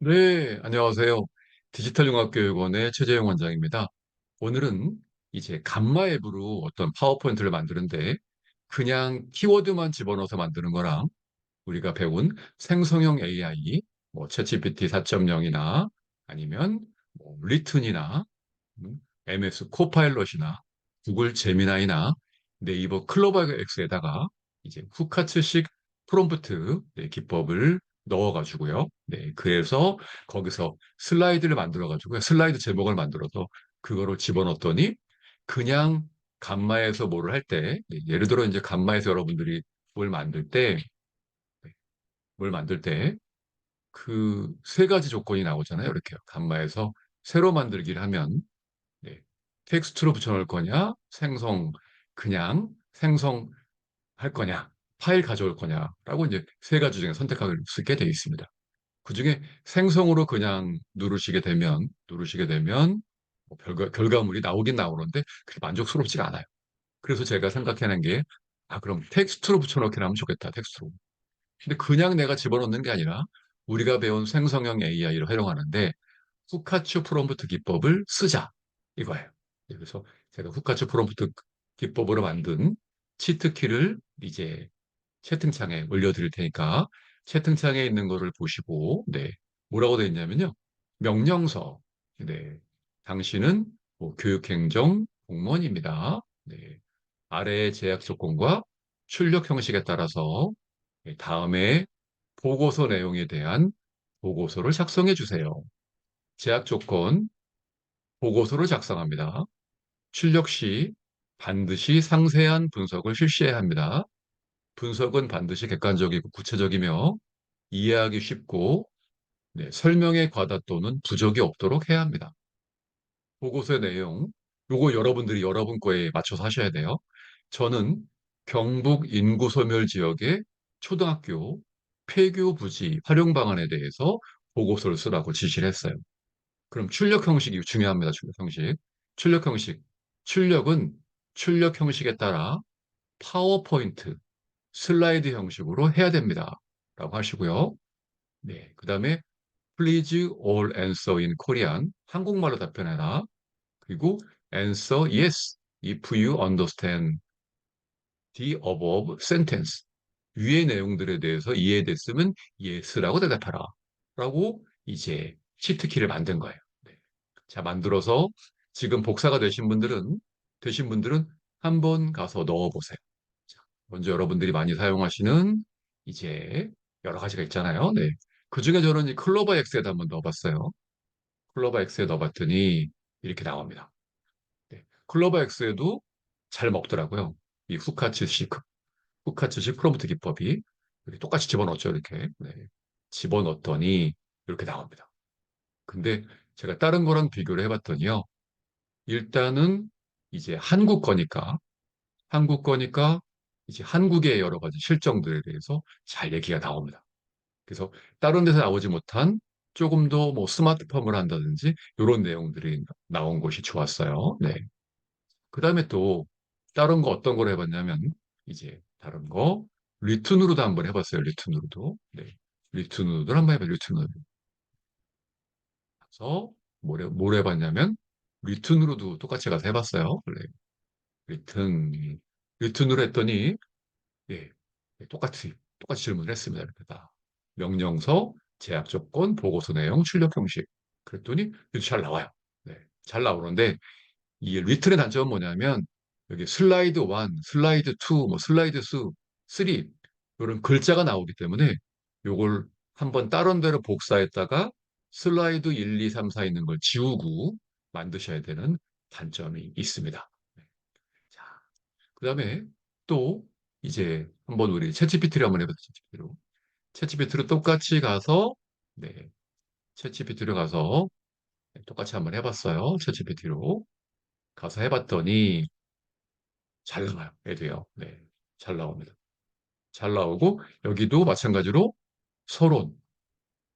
네, 안녕하세요. 디지털융합교육원의 최재형 원장입니다. 오늘은 이제 감마 앱으로 어떤 파워포인트를 만드는데 그냥 키워드만 집어넣어서 만드는 거랑 우리가 배운 생성형 AI, 뭐 챗GPT 4.0이나 아니면 뭐 리튼이나 음, MS 코파일럿이나 구글 제미나이나 네이버 클로버 X에다가 이제 후카츠식 프롬프트 네, 기법을 넣어가지고요. 네, 그래서 거기서 슬라이드를 만들어가지고 슬라이드 제목을 만들어서 그거를 집어넣었더니 그냥 감마에서 뭐를 할 때, 네, 예를 들어 이제 감마에서 여러분들이 뭘 만들 때, 네, 뭘 만들 때 그 세 가지 조건이 나오잖아요. 이렇게 감마에서 새로 만들기를 하면 네. 텍스트로 붙여넣을 거냐, 생성, 그냥 생성 할 거냐, 파일 가져올 거냐라고 이제 세 가지 중에 선택할 수 있게 되어 있습니다. 그 중에 생성으로 그냥 누르시게 되면, 누르시게 되면 뭐 결과, 결과물이 나오긴 나오는데 그렇게 만족스럽지가 않아요. 그래서 제가 생각해낸 게, 아, 그럼 텍스트로 붙여넣기를 하면 좋겠다, 텍스트로. 근데 그냥 내가 집어넣는 게 아니라 우리가 배운 생성형 AI를 활용하는데 후카츠 프롬프트 기법을 쓰자 이거예요. 네, 그래서 제가 후카츠 프롬프트 기법으로 만든 치트키를 이제 채팅창에 올려드릴 테니까 채팅창에 있는 거를 보시고 네 뭐라고 되어 있냐면요 명령서 네 당신은 뭐 교육행정 공무원입니다. 네 아래의 제약 조건과 출력 형식에 따라서 네, 다음에 보고서 내용에 대한 보고서를 작성해 주세요. 제약 조건, 보고서를 작성합니다. 출력 시 반드시 상세한 분석을 실시해야 합니다. 분석은 반드시 객관적이고 구체적이며 이해하기 쉽고 네, 설명의 과다 또는 부족이 없도록 해야 합니다. 보고서의 내용, 요거 여러분들이 여러분 거에 맞춰서 하셔야 돼요. 저는 경북 인구 소멸 지역의 초등학교 폐교 부지 활용 방안에 대해서 보고서를 쓰라고 지시를 했어요. 그럼 출력 형식이 중요합니다. 출력 형식. 출력 형식. 출력은 출력 형식에 따라 파워포인트, 슬라이드 형식으로 해야 됩니다. 라고 하시고요. 네. 그 다음에 please all answer in Korean. 한국말로 답변해라. 그리고 answer yes if you understand the above sentence. 위의 내용들에 대해서 이해됐으면 yes라고 대답하라. 라고 이제 시트키를 만든 거예요. 네. 자, 만들어서 지금 복사가 되신 분들은, 되신 분들은 한번 가서 넣어보세요. 자, 먼저 여러분들이 많이 사용하시는 이제 여러 가지가 있잖아요. 네. 그 중에 저는 이 클로버 X에다 한번 넣어봤어요. 클로버 X에 넣어봤더니 이렇게 나옵니다. 네. 클로버 X에도 잘 먹더라고요. 이 후카츠식, 후카츠식 프롬프트 기법이 똑같이 집어넣었죠. 이렇게. 네. 집어넣었더니 이렇게 나옵니다. 근데 제가 다른 거랑 비교를 해봤더니요. 일단은 이제 한국 거니까, 한국 거니까 이제 한국의 여러 가지 실정들에 대해서 잘 얘기가 나옵니다. 그래서 다른 데서 나오지 못한 조금 더 뭐 스마트팜을 한다든지 이런 내용들이 나온 것이 좋았어요. 네. 그 다음에 또 다른 거 어떤 걸 해봤냐면 이제 다른 거 리툰으로도 한번 해봤어요. 리툰으로도. 네. 리툰으로도 한번 해봐요. 리툰으로. 그래서 뭘, 해- 뭘 해봤냐면 리툰으로도 똑같이 가서 해봤어요. 원래 리튼 리툰으로 했더니 예, 예, 똑같이 똑같이 질문을 했습니다. 이렇게 다 명령서, 제약 조건, 보고서 내용, 출력 형식. 그랬더니 잘 나와요. 네, 잘 나오는데 이 리튼의 단점은 뭐냐면 여기 슬라이드 1, 슬라이드 2, 뭐 슬라이드 3 이런 글자가 나오기 때문에 요걸 한번 다른 데로 복사했다가 슬라이드 1, 2, 3, 4 있는 걸 지우고 만드셔야 되는 단점이 있습니다. 그 다음에 또 이제 한번 우리 챗GPT를 한번 해보자, 챗GPT로. 챗GPT로 똑같이 가서, 네, 챗GPT로 가서 네, 똑같이 한번 해봤어요. 챗GPT로. 가서 해봤더니 잘 나와요. 애도요. 네, 잘 나옵니다. 잘 나오고 여기도 마찬가지로 서론,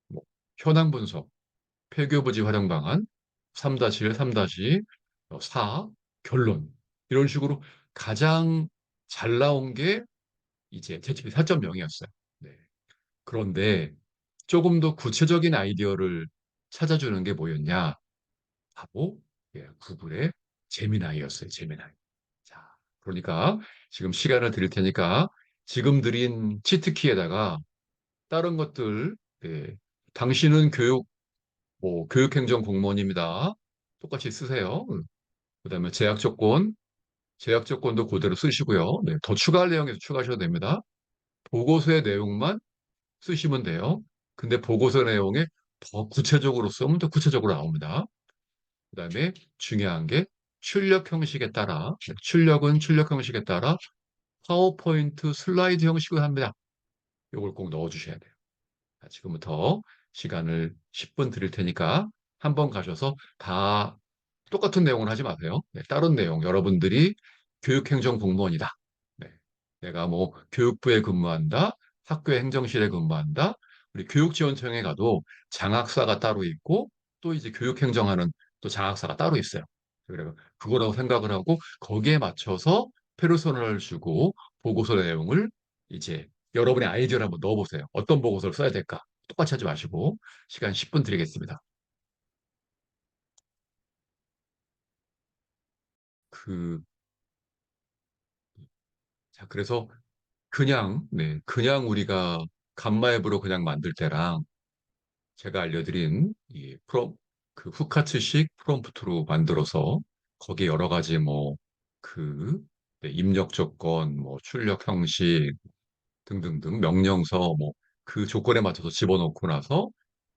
뭐, 현황 분석, 폐교부지 활용 방안, 3-1, 3-4, 결론 이런 식으로 가장 잘 나온 게 이제 챗GPT 4.0이었어요. 네. 그런데 조금 더 구체적인 아이디어를 찾아주는 게 뭐였냐? 바로 예, 구글의 제미나이였어요. 제미나이. 자, 그러니까 지금 시간을 드릴 테니까 지금 드린 치트키에다가 다른 것들, 예, 당신은 교육, 뭐, 교육행정 공무원입니다. 똑같이 쓰세요. 그 다음에 제약 조건, 제약 조건도 그대로 쓰시고요. 네, 더 추가할 내용에서 추가하셔도 됩니다. 보고서의 내용만 쓰시면 돼요. 근데 보고서 내용에 더 구체적으로 쓰면 더 구체적으로 나옵니다. 그 다음에 중요한 게 출력 형식에 따라, 네, 출력은 출력 형식에 따라 파워포인트 슬라이드 형식을 합니다. 이걸 꼭 넣어주셔야 돼요. 자, 지금부터 시간을 10분 드릴 테니까 한번 가셔서 다 똑같은 내용을 하지 마세요. 네, 다른 내용, 여러분들이 교육행정 공무원이다. 네, 내가 뭐 교육부에 근무한다, 학교의 행정실에 근무한다, 우리 교육지원청에 가도 장학사가 따로 있고 또 이제 교육행정하는 또 장학사가 따로 있어요. 그래서 그거라고 생각을 하고 거기에 맞춰서 페르소나를 주고 보고서 내용을 이제 여러분의 아이디어를 한번 넣어보세요. 어떤 보고서를 써야 될까? 똑같이 하지 마시고 시간 10분 드리겠습니다. 그, 자, 그래서 그냥, 네, 그냥 우리가 감마 앱으로 그냥 만들 때랑 제가 알려드린 이 프롬, 그 후카츠식 프롬프트로 만들어서 거기에 여러 가지 뭐, 그, 네, 입력 조건, 뭐, 출력 형식 등등등 명령서 뭐, 그 조건에 맞춰서 집어넣고 나서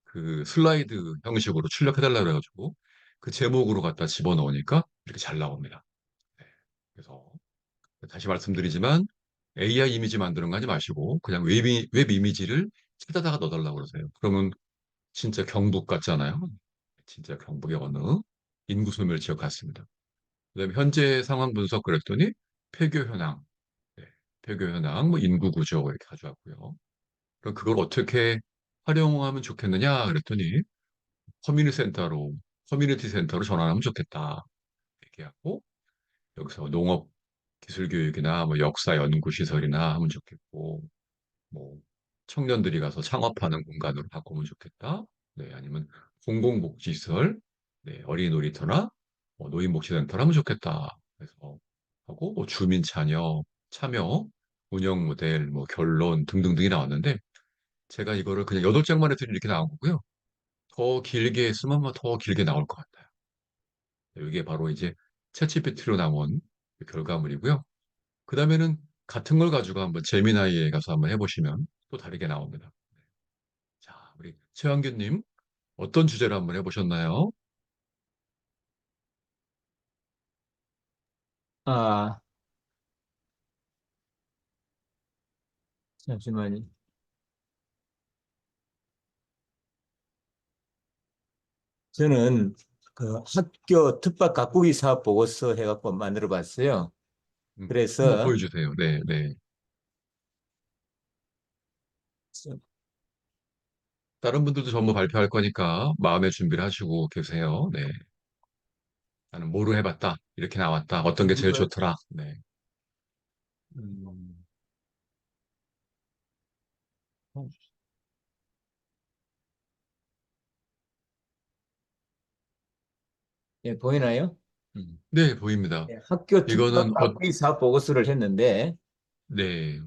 그 슬라이드 형식으로 출력해달라고 해가지고 그 제목으로 갖다 집어넣으니까 이렇게 잘 나옵니다. 네, 그래서 다시 말씀드리지만 AI 이미지 만드는 거 하지 마시고 그냥 웹, 이- 웹 이미지를 찾아다가 넣어달라고 그러세요. 그러면 진짜 경북 같잖아요. 진짜 경북의 어느 인구 소멸 지역 같습니다. 그다음에 현재 상황 분석 그랬더니 폐교 현황, 네, 폐교 현황, 뭐 인구 구조 이렇게 가져왔고요. 그럼 그걸 어떻게 활용하면 좋겠느냐 그랬더니 커뮤니티 센터로 커뮤니티 센터로 전환하면 좋겠다 얘기하고 여기서 농업 기술 교육이나 뭐 역사 연구 시설이나 하면 좋겠고 뭐 청년들이 가서 창업하는 공간으로 바꾸면 좋겠다. 네, 아니면 공공복지시설, 네, 어린이 놀이터나 뭐 노인복지센터를 하면 좋겠다. 그래서 하고 뭐 주민 참여, 참여, 운영 모델, 뭐 결론 등등등이 나왔는데 제가 이거를 그냥 여덟 장만 해도 이렇게 나온 거고요. 더 길게 쓰면 뭐더 길게 나올 것 같아요. 이게 바로 이제 챗GPT로 나온 그 결과물이고요. 그 다음에는 같은 걸 가지고 한번 제미나이에 가서 한번 해보시면 또 다르게 나옵니다. 자, 우리 최환규님 어떤 주제로 한번 해보셨나요? 아, 잠시만요. 저는 그 학교 특박 가꾸기 사업 보고서 해갖고 만들어 봤어요. 음, 그래서 보여주세요. 네, 네. 다른 분들도 전부 발표할 거니까 마음의 준비를 하시고 계세요. 네. 나는 뭐로 해봤다. 이렇게 나왔다. 어떤 게 제일 좋더라. 네. 음, 예, 보이나요? 음. 네, 보입니다. 예, 학교 이거는 어, 사업 보고서를 했는데 네,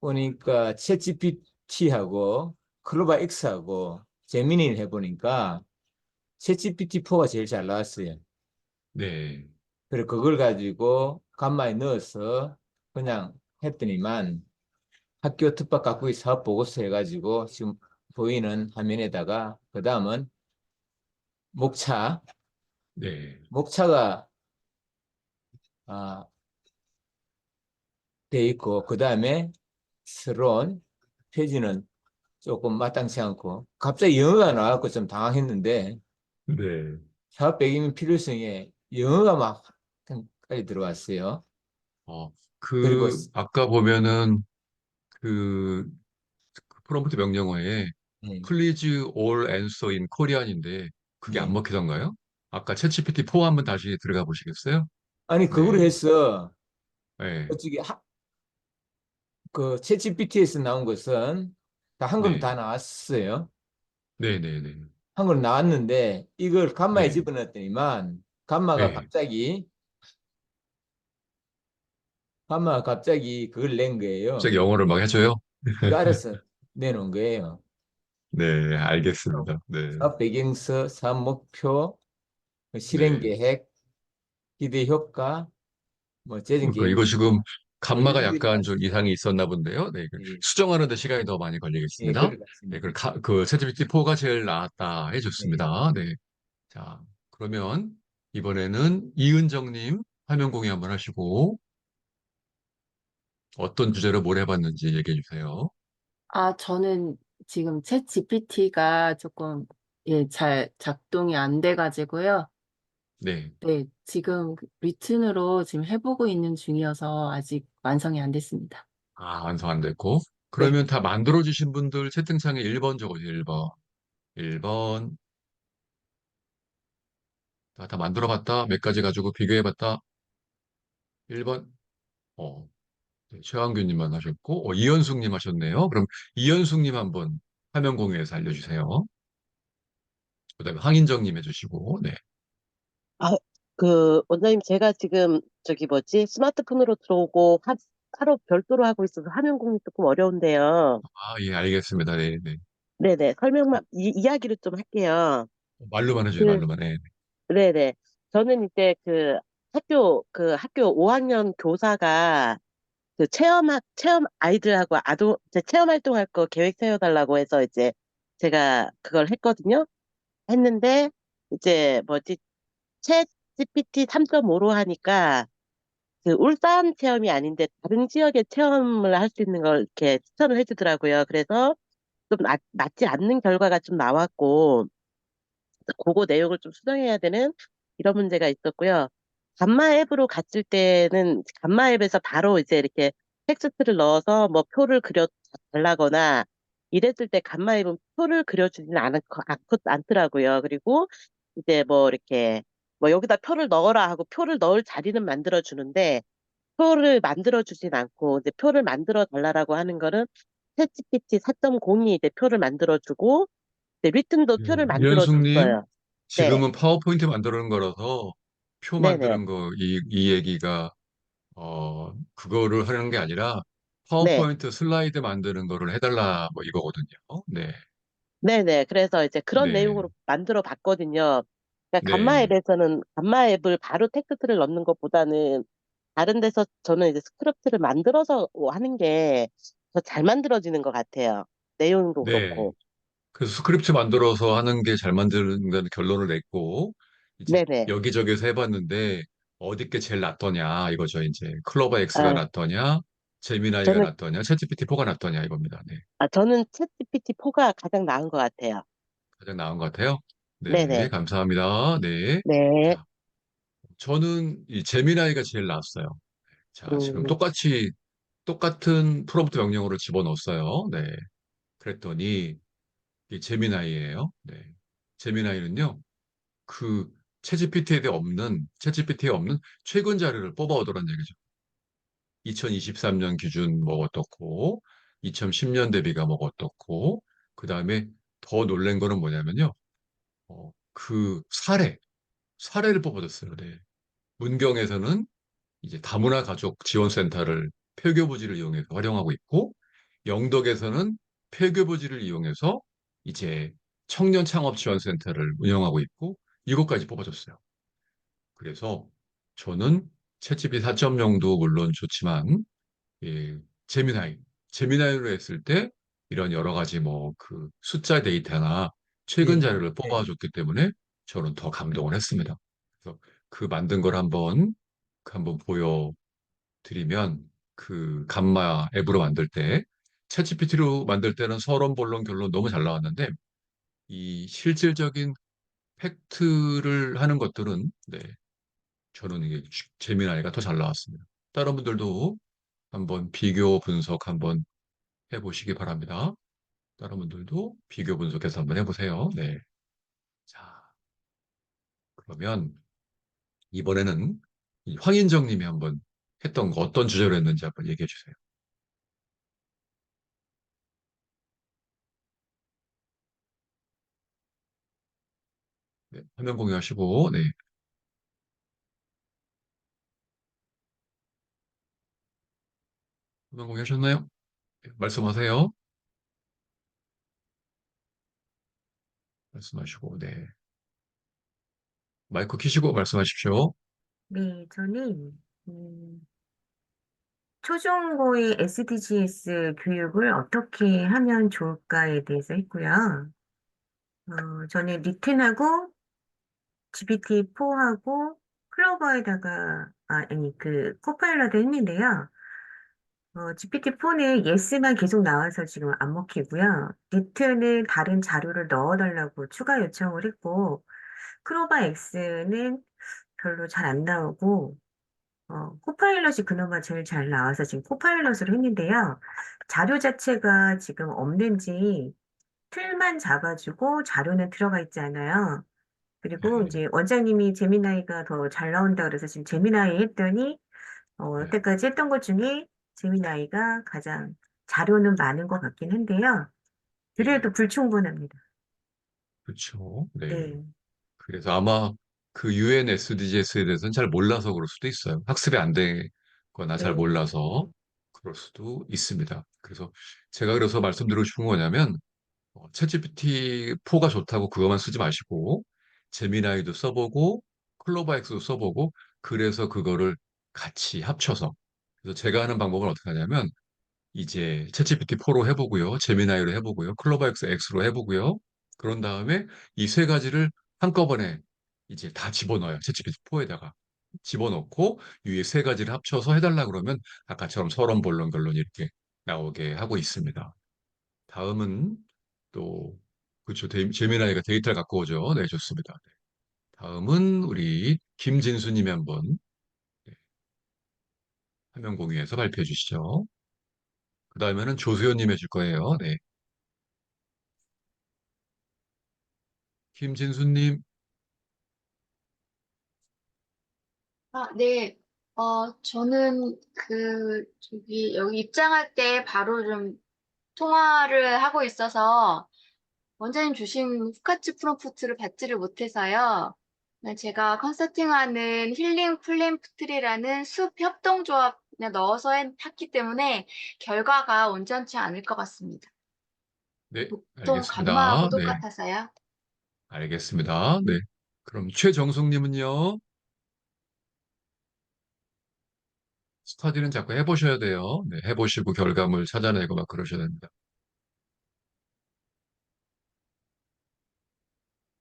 보니까 챗GPT하고 클로바 X하고 제미니를 해보니까 챗GPT4가 제일 잘 나왔어요. 네, 그래 그걸 가지고 간마에 넣어서 그냥 했더니만 학교 특박 가꾸기 사업 보고서 해가지고 지금 보이는 화면에다가 그 다음은 목차 네, 목차가 아, 돼 있고 그 다음에 스론 페이지는 조금 마땅치 않고 갑자기 영어가 나와서 좀 당황했는데 네. 사업 배경 필요성에 영어가 막 빨리 들어왔어요. 어, 그리고 그, 아까 보면은 그, 그 프롬프트 명령어에 예, Please all answer in Korean인데 그게 안 예. 먹히던가요? 아까 챗GPT 4 한번 다시 들어가 보시겠어요? 아니 그걸 네, 해서 네, 어찌게 하, 그 챗GPT에서 나온 것은 다 한글로 네. 다 나왔어요. 네네네. 한글로 나왔는데 이걸 감마에 네. 집어넣었더니만 감마가 네. 갑자기 감마가 갑자기 그걸 낸 거예요. 갑자기 영어를 막 해줘요? 그 알아서 내놓은 거예요. 네, 알겠습니다. 네. 사업 배경서, 사업 목표, 그 실행 네. 계획, 기대 효과, 뭐 재정 그러니까 계획. 이거 지금 감마가 약간 좀. 이상이 있었나 본데요. 네, 그 예, 수정하는 데 시간이 더 많이 예, 걸리겠습니다. 그럴 것 네, 같습니다. 그, 가, 그 챗GPT 4가 제일 나았다 네. 해줬습니다. 네. 자, 그러면 이번에는 이은정님 화면 공유 한번 하시고 어떤 주제로 뭘 해봤는지 얘기해 주세요. 아, 저는 지금 챗 GPT가 조금 예, 잘 작동이 안 돼가지고요. 네. 네, 지금 리튼으로 지금 해 보고 있는 중이어서 아직 완성이 안 됐습니다. 아, 완성 안 됐고. 네. 그러면 다 만들어 주신 분들 채팅창에 1 번 적어 주세요. 1 번. 1 번. 다, 다 만들어 봤다. 몇 가지 가지고 비교해 봤다. 1 번. 어, 네, 최한규 님만 하셨고, 어, 이현숙 님 하셨네요. 그럼 이현숙 님 한번 화면 공유해서 알려 주세요. 그 다음에 황인정 님 해 주시고, 네. 아, 그, 원장님, 제가 지금, 저기 뭐지, 스마트폰으로 들어오고, 하, 하루 별도로 하고 있어서 화면 공유 조금 어려운데요. 아, 예, 알겠습니다. 네, 네. 네네, 설명만, 이, 이야기를 좀 할게요. 말로만 해주세요, 그, 말로만 해. 네네. 저는 이제 그 학교, 그 학교 5 학년 교사가 그 체험, 체험 아이들하고 아동, 이제 체험 활동할 거 계획 세워 달라고 해서 이제 제가 그걸 했거든요. 했는데, 이제 뭐지, 챗 GPT 3.5로 하니까 그 울산 체험이 아닌데 다른 지역의 체험을 할 수 있는 걸 이렇게 추천을 해주더라고요. 그래서 좀 맞, 맞지 않는 결과가 좀 나왔고, 그거 내용을 좀 수정해야 되는 이런 문제가 있었고요. 감마 앱으로 갔을 때는 감마 앱에서 바로 이제 이렇게 텍스트를 넣어서 뭐 표를 그려 달라거나 이랬을 때 감마 앱은 표를 그려주지는 않, 않고, 않더라고요. 그리고 이제 뭐 이렇게 뭐 여기다 표를 넣어라 하고 표를 넣을 자리는 만들어 주는데 표를 만들어 주진 않고 이제 표를 만들어 달라라고 하는 거는 챗GPT 4.0이 이제 표를 만들어 주고 이제 리튼도 예, 표를 만들어 이현숙님, 줬어요. 네, 지금은 파워포인트 만드는 거라서 표 네네, 만드는 거, 이, 이 얘기가, 어, 그거를 하는 게 아니라 네, 파워포인트 슬라이드 만드는 거를 해달라, 뭐 이거거든요. 네, 네네. 그래서 이제 그런 네, 내용으로 만들어 봤거든요. 그러니까 감마 네, 앱에서는 감마 앱을 바로 텍스트를 넣는 것보다는 다른 데서 저는 이제 스크립트를 만들어서 하는 게 더 잘 만들어지는 것 같아요. 내용도 네. 그렇고. 그래서 스크립트 만들어서 하는 게 잘 만드는다는 결론을 냈고, 이제 네네. 여기저기서 해봤는데, 어디 게 제일 낫더냐, 이거죠. 이제 클로버 X가 아, 낫더냐, 제미나이가 저는, 낫더냐, 챗GPT4가 낫더냐, 이겁니다. 네. 아, 저는 챗GPT 4가 가장 나은 것 같아요. 가장 나은 것 같아요. 네, 네네. 감사합니다. 네. 네. 자, 저는 이 제미나이가 제일 나았어요. 자, 지금 음, 똑같이, 똑같은 프롬프트 명령어를 집어넣었어요. 네. 그랬더니, 이 제미나이예요. 네. 제미나이는요, 그 챗GPT에 없는, 챗GPT에 없는 최근 자료를 뽑아오더란 얘기죠. 2023년 기준 뭐 어떻고, 2010년 대비가 뭐 어떻고, 그 다음에 더 놀란 거는 뭐냐면요. 어, 그 사례, 사례를 뽑아줬어요. 네. 문경에서는 이제 다문화 가족 지원센터를 폐교부지를 이용해서 활용하고 있고, 영덕에서는 폐교부지를 이용해서 이제 청년 창업 지원센터를 운영하고 있고, 이것까지 뽑아줬어요. 그래서 저는 챗GPT 4.0도 물론 좋지만, 예, 제미나이, 제미나이로 했을 때 이런 여러 가지 뭐 그 숫자 데이터나 최근 예, 자료를 예. 뽑아줬기 때문에 저는 더 감동을 했습니다. 그래서 그 만든 걸 한번 한번 보여드리면 그 감마 앱으로 만들 때 챗GPT로 만들 때는 서론, 본론, 결론 너무 잘 나왔는데 이 실질적인 팩트를 하는 것들은 네, 저는 이게 재미나이가 더 잘 나왔습니다. 다른 분들도 한번 비교 분석 한번 해보시기 바랍니다. 여러분들도 비교 분석해서 한번 해보세요. 네. 자, 그러면 이번에는 황인정 님이 한번 했던 거 어떤 주제로 했는지 한번 얘기해 주세요. 네, 화면 공유하시고 네. 화면 공유하셨나요? 네, 말씀하세요. 말씀하시고, 네. 마이크 키시고 말씀하십시오. 네, 저는 음, 초중고의 SDGs 교육을 어떻게 하면 좋을까에 대해서 했고요. 어, 저는 리튼하고 GPT-4하고 클로버에다가 아, 아니 그 코파일럿을 했는데요. 어, GPT-4는 예스만 계속 나와서 지금 안 먹히고요. 리튼은 다른 자료를 넣어달라고 추가 요청을 했고, 클로버 X는 별로 잘 안 나오고, 어, 코파일럿이 그나마 제일 잘 나와서 지금 코파일럿으로 했는데요. 자료 자체가 지금 없는지 틀만 잡아주고 자료는 들어가 있지 않아요. 그리고 네. 이제 원장님이 제미나이가 더 잘 나온다 그래서 지금 제미나이 했더니 어, 네. 여태까지 했던 것 중에 제미나이가 가장 자료는 많은 것 같긴 한데요. 그래도 불충분합니다. 그렇죠. 네. 네. 그래서 아마 그 UN SDGs에 대해서는 잘 몰라서 그럴 수도 있어요. 학습이 안 되거나 잘 네. 몰라서 그럴 수도 있습니다. 그래서 제가 그래서 말씀드리고 싶은 거냐면 어, 챗GPT 4가 좋다고 그것만 쓰지 마시고 제미나이도 써보고 클로바엑스도 써보고 그래서 그거를 같이 합쳐서 그래서 제가 하는 방법은 어떻게 하냐면 이제 챗GPT 4로 해보고요. 제미나이로 해보고요. 클로버X X로 해보고요. 그런 다음에 이 세 가지를 한꺼번에 이제 다 집어넣어요. 챗GPT 4에다가. 집어넣고 이세 가지를 합쳐서 해달라 그러면 아까처럼 서론, 본론, 결론 이렇게 나오게 하고 있습니다. 다음은 또 그렇죠. 데- 제미나이가 데이터를 갖고 오죠. 네, 좋습니다. 네. 다음은 우리 김진수님이 한번 네, 화면 공유해서 발표해 주시죠. 그 다음에는 조수연님 해줄 거예요. 네. 김진수님, 아, 네. 어, 저는 그, 저기, 여기 입장할 때 바로 좀 통화를 하고 있어서 원장님 주신 후카츠 프롬프트를 받지를 못해서요. 네, 제가 컨설팅하는 힐링 플랜프트리라는 숲 협동조합 에 넣어서 했- 했기 때문에 결과가 온전치 않을 것 같습니다. 네, 보통. 감마하고 네, 똑같아서요. 알겠습니다. 네. 그럼 최정숙님은요? 스터디는 자꾸 해보셔야 돼요. 네, 해보시고 결과물 찾아내고 막 그러셔야 됩니다.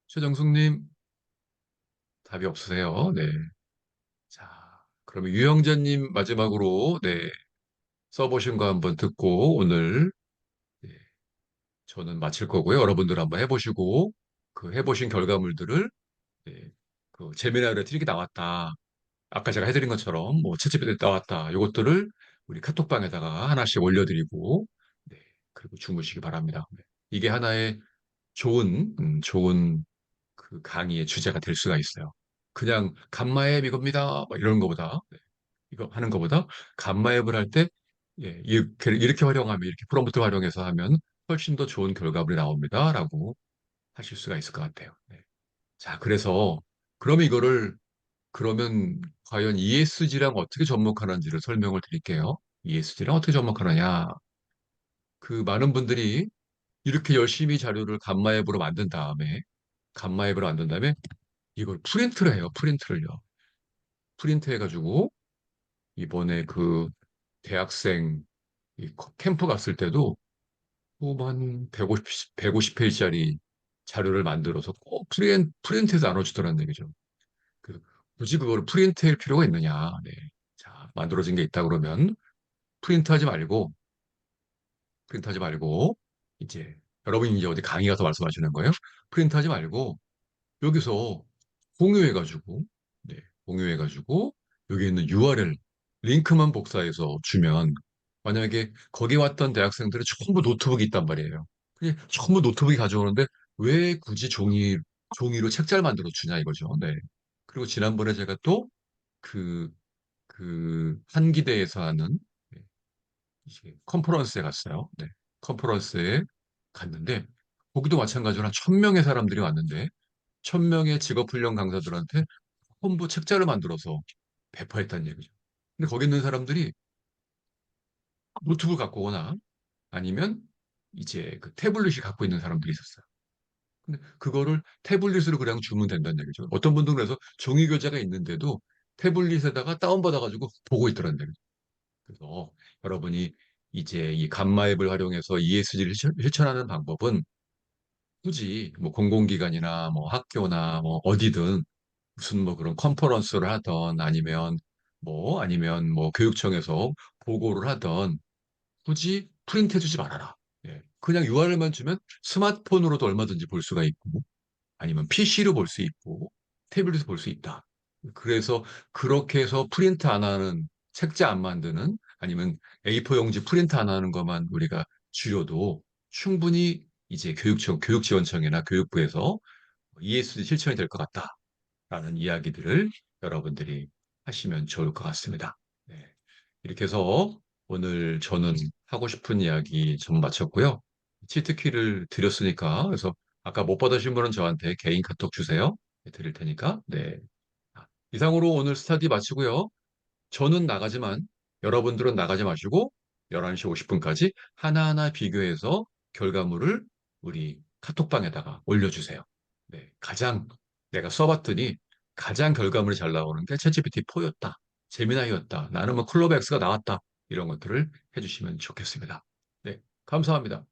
최정숙님, 답이 없으세요. 네. 자, 그러면 유영자님 마지막으로, 네, 써보신 거 한번 듣고 오늘, 네, 저는 마칠 거고요. 여러분들 한번 해보시고, 그 해보신 결과물들을, 네, 그 재미나게 이렇게 나왔다. 아까 제가 해드린 것처럼 뭐 채찍에 나왔다. 요것들을 우리 카톡방에다가 하나씩 올려드리고, 네, 그리고 주무시기 바랍니다. 네. 이게 하나의 좋은, 음, 좋은 그 강의의 주제가 될 수가 있어요. 그냥 감마앱 이겁니다. 뭐 이런 거보다, 네, 이거 하는 거보다 감마앱을 할 때, 예, 이렇게, 이렇게 활용하면, 이렇게 프롬프트 활용해서 하면 훨씬 더 좋은 결과물이 나옵니다. 라고 하실 수가 있을 것 같아요. 네. 자, 그래서, 그럼 이거를 그러면 과연 ESG랑 어떻게 접목하는지를 설명을 드릴게요. ESG랑 어떻게 접목하느냐. 그 많은 분들이 이렇게 열심히 자료를 감마 앱으로 만든 다음에 감마 앱으로 만든 다음에 이걸 프린트를 해요. 프린트를요. 프린트 해가지고 이번에 그 대학생 이 캠프 갔을 때도 뭐한 150, 150페이지짜리 자료를 만들어서 꼭 프린, 프린트해서 나눠주더라는 얘기죠. 그 굳이 그걸 프린트할 필요가 있느냐. 네. 자, 만들어진 게 있다 그러면 프린트하지 말고 프린트하지 말고 이제 여러분이 이제 어디 강의 가서 말씀하시는 거예요. 프린트하지 말고 여기서 공유해가지고 네, 공유해가지고 여기 있는 URL 링크만 복사해서 주면 만약에 거기 왔던 대학생들은 전부 노트북이 있단 말이에요. 전부 노트북이 가져오는데 왜 굳이 종이 종이로 책자를 만들어 주냐 이거죠. 네. 그리고 지난번에 제가 또 그, 그, 한기대에서 하는, 네, 컨퍼런스에 갔어요. 네. 컨퍼런스에 갔는데, 거기도 마찬가지로 한 천명의 사람들이 왔는데, 1000명의 직업훈련 강사들한테 홍보 책자를 만들어서 배포했다는 얘기죠. 근데 거기 있는 사람들이 노트북을 갖고 오거나 아니면 이제 그 태블릿이 갖고 있는 사람들이 있었어요. 근데 그거를 태블릿으로 그냥 주면 된다는 얘기죠. 어떤 분들은 그래서 종이 교재가 있는데도 태블릿에다가 다운받아가지고 보고 있더란 얘기죠. 그래서 여러분이 이제 이 감마 앱을 활용해서 ESG를 실천하는 방법은 굳이 뭐 공공기관이나 뭐 학교나 뭐 어디든 무슨 뭐 그런 컨퍼런스를 하던 아니면 뭐 아니면 뭐 교육청에서 보고를 하던 굳이 프린트해 주지 말아라. 예. 그냥 URL만 주면 스마트폰으로도 얼마든지 볼 수가 있고 아니면 PC로 볼 수 있고 태블릿에서 볼 수 있다. 그래서 그렇게 해서 프린트 안 하는 책자 안 만드는 아니면 A4 용지 프린트 안 하는 것만 우리가 줄여도 충분히 이제 교육청, 교육지원청이나 교육부에서 ESG 실천이 될 것 같다라는 이야기들을 여러분들이 하시면 좋을 것 같습니다. 네. 이렇게 해서 오늘 저는 하고 싶은 이야기 좀 마쳤고요. 치트키를 드렸으니까 그래서 아까 못 받으신 분은 저한테 개인 카톡 주세요. 네, 드릴 테니까. 네. 아, 이상으로 오늘 스타디 마치고요. 저는 나가지만 여러분들은 나가지 마시고 11시 50분까지 하나하나 비교해서 결과물을 우리 카톡방에다가 올려주세요. 네, 가장 내가 써봤더니 가장 결과물이 잘 나오는 게 챗GPT 4였다. 재미나이였다. 나는 뭐 클로버 X가 나왔다. 이런 것들을 해주시면 좋겠습니다. 네, 감사합니다.